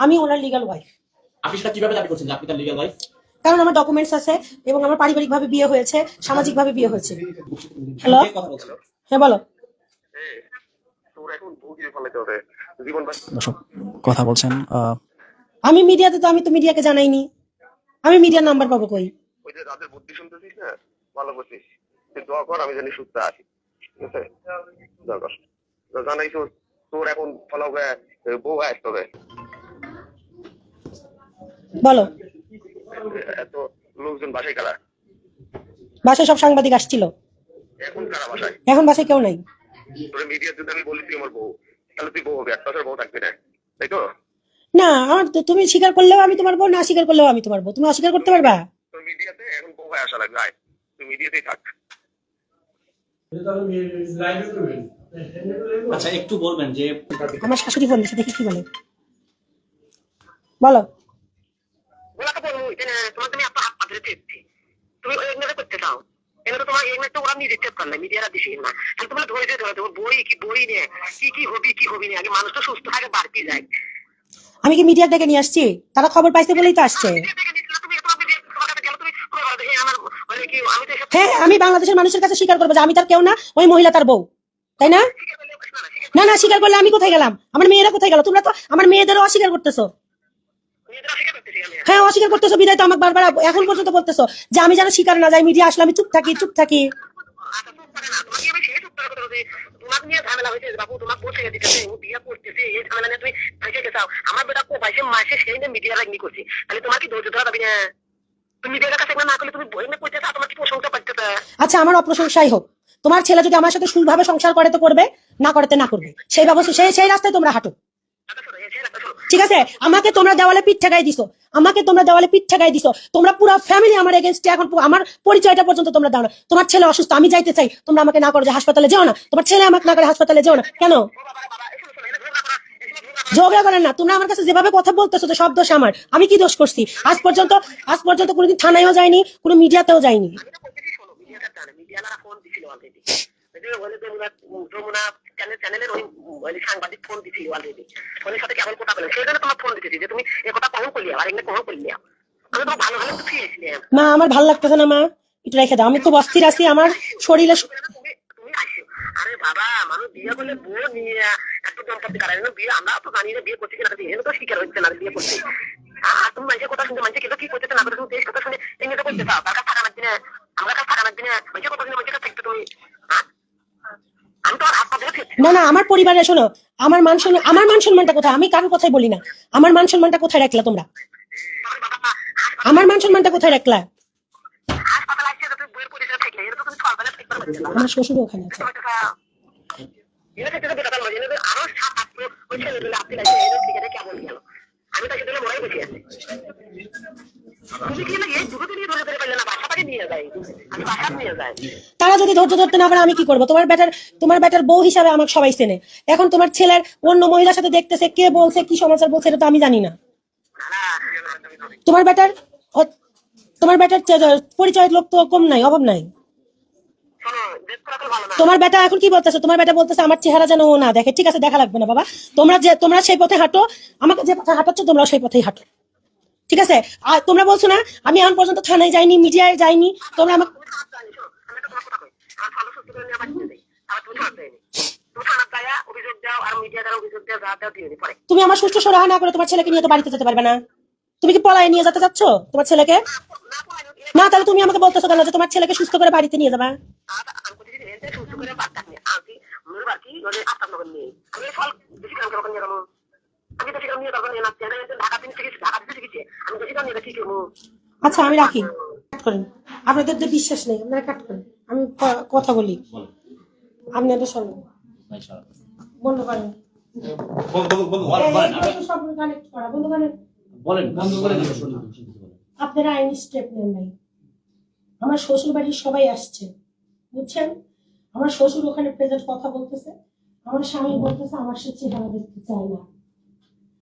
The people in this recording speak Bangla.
আমি ওনার লিগাল ওয়াইফ আপনি সেটা কীভাবে দাবি করছেন যে আপনি তার লিগাল ওয়াইফ কারণ আমার ডকুমেন্টস আছে এবং আমার পারিবারিক ভাবে বিয়ে হয়েছে সামাজিক ভাবে বিয়ে হয়েছে। হ্যালো কথা বলছেন হ্যাঁ বলো। কথা বলছেন আমি মিডিয়াতে তো আমি তো মিডিয়াকে জানাইনি। আমি মিডিয়ার নাম্বার পাবো কই? ওই যে রাতের বুদ্ধি শুনতেছিস না? ভালো করছিস তুই দোয়া কর আমি জানি সুস্থ আছি। ঠিক আছে? দোয়া কর। জানাইছো তোর এখন ফলাও বউ আসতে হবে। বলো। এত লোকজন বাসায় কারা? বাসায় সব সাংবাদিক আসছিল। এখন কারা বাসায়? এখন বাসায় কেউ নাই। তোর মিডিয়া যদি আমি বলি তুই আমার বউ। তাহলে তুই বউ হবে এক বছর বউ থাকবি না তাই তো? না আমার তুমি স্বীকার করলেও আমি তোমার বউ না স্বীকার করলেও আমি তোমার বউ। তুমি অস্বীকার করতে পারবা? তোর মিডিয়াতে এখন বউ হয়ে আসা লাগবে আয়। তুই মিডিয়াতেই থাক। আচ্ছা একটু বলবেন যে আমার শাশুড়ি ফোন দিচ্ছে দেখি কি বলে। বলো। ওনাকে বলব তোমার তুমি এত হাত পাতলে চেপছি তুমি এগুলো করতে চাও। এগুলো তোমার এই তো ওরা নিজে চেপ করলে মিডিয়ারা দিছি না। তাহলে তোমার ধরে ধরে ধরে বই কি বই নিয়ে কি কি হবি কি হবি না আগে মানুষ তো সুস্থ থাকে বাড়তি যায়। আমি কি মিডিয়ার ডেকে নিয়ে আসছি? তারা খবর পাইছে বলেই তো আসছে। দেখি মানে হ্যাঁ আমি বাংলাদেশের মানুষের কাছে স্বীকার করব যে আমি তার কেউ না ওই মহিলা তার বউ। তাই না? না না স্বীকার করলে আমি কোথায় গেলাম? আমার মেয়েরা কোথায় গেল? তোমরা তো আমার মেয়েদেরও অস্বীকার করতেছো। হ্যাঁ অস্বীকার করতেছো, বিদায় তো আমাকে বারবার এখন পর্যন্ত বলতেছো যে আমি যেন স্বীকার না যাই মিডিয়া আসলে আমি চুপ থাকি চুপ থাকি। আচ্ছা আমার অপ্রশংসাই হোক। তোমার ছেলে যদি আমার সাথে সুলভাবে সংসার করে তো করবে, না করতে না করবে। সেই ব্যবস্থা সেই সেই রাস্তায় তোমরা হাঁটো। ঠিক আছে? আমাকে তোমরা দেওয়ালে পিঠ ঠেকাই দিছো। আমাকে তোমরা দেওয়ালে পিঠ ঠেকাই দিছো। তোমরা পুরো ফ্যামিলি আমার এগেনস্টে এখন আমার পরিচয়টা পর্যন্ত তোমরা দাও না। তোমার ছেলে অসুস্থ, আমি যাইতে চাই। তোমরা আমাকে না করো যে হাসপাতালে যেও না। তোমার ছেলে আমাকে না করে হাসপাতালে যেও না। কেন? ঝগড়া করেন না। তোমরা আমার কাছে যেভাবে কথা বলতেছো তো সব দোষ আমার। আমি কি দোষ করছি? আজ পর্যন্ত আজ পর্যন্ত কোনোদিন থানায়ও যাইনি, কোনো মিডিয়াতেও যাইনি চ্যানেলের ওই ওই সাংবাদিক ফোন দিছিল অলরেডি ফোনের সাথে কেমন কথা বলে। সেই জন্য তোমার ফোন দিতেছি যে তুমি এ কথা কখন করলি আর এগুলো কখন করলি। আমি তো ভালো ভালো ফিরেছিলাম মা আমার ভালো লাগতেছে না মা। একটু রেখে দাও। আমি খুব অস্থির আছি। আমার শরীরে আরে বাবা মানুষ বিয়ে করলে বউ নিয়ে দম্পতি কারা বিয়ে আমরা তো জানি না বিয়ে করছি কিনা এনে তো শিকার হচ্ছে না বিয়ে করছি আর তুমি মানুষের কথা শুনতে মানুষের কিন্তু কি করতেছে না তুমি দেশ কথা শুনে এমনি তো করতে চাও তার কাছে থাকা দিনে তো না না, আমার পরিবারে শোনো, আমার মান সম্মান আমার মান সম্মানটা কোথায়? আমি কারোর কথাই বলি না। আমার মান সম্মানটা কোথায় রাখলা তোমরা? আমার মান সম্মানটা কোথায় রাখলা? তো তো আমার শ্বশুর ওখানে আছে। তো আমি দিলে মরাই বসে আছি তারা যদি ধৈর্য ধরতে না পারে আমি কি করব? তোমার ব্যাটার তোমার ব্যাটার বউ হিসাবে আমাকে সবাই চেনে। এখন তোমার ছেলের অন্য মহিলার সাথে দেখতেছে কে বলছে কি সমাচার বলছে এটা তো আমি জানি না। তোমার ব্যাটার তোমার ব্যাটার পরিচয়ের লোক তো কম নাই অভাব নাই। তোমার বেটা এখন কি বলতেছে? তোমার বেটা বলতেছে আমার চেহারা যেন ও না দেখে। ঠিক আছে দেখা লাগবে না বাবা। তোমরা যে তোমরা সেই পথে হাঁটো আমাকে যে পথে হাঁটাচ্ছ তোমরাও সেই পথেই হাঁটো। ঠিক আছে? আর তোমরা বলছো না, আমি এখন পর্যন্ত থানায় যাইনি, মিডিয়ায় যাইনি, তোমরা আমাকে তুমি আমার সুস্থ সরাহা না করে তোমার ছেলেকে নিয়ে তো বাড়িতে যেতে পারবে না। তুমি কি পলায় নিয়ে যেতে চাচ্ছ তোমার ছেলেকে? না, তাহলে তুমি আমাকে বলতেছো কেন যে তোমার ছেলেকে সুস্থ করে বাড়িতে নিয়ে যাবা আমি কোথায় রেন্টে সুস্থ করে বাদ থাকনি আমি মোর বাকি ওদের আস্তাম নগর নেই আমি ফল বেশি কাম করব নিয়ে যাব আমি বেশি কাম নিয়ে যাব নিয়ে নাচতে ঢাকা দিন শিখেছি ঢাকা দিতে শিখেছি আমি বেশি কাম নিয়ে কি করব আচ্ছা আমি রাখি কাট করেন আপনাদের তো বিশ্বাস নেই আপনারা কাট করেন আমি কথা বলি আপনাদের সঙ্গে। আপনারা আইনি স্টেপ নেন নাই আমার সবাই আসছে আমার শ্বশুর ওখানে প্রেজেন্ট কথা বলতেছে আমার স্বামী বলতেছে আমার সে চেহারা দেখতে চায় না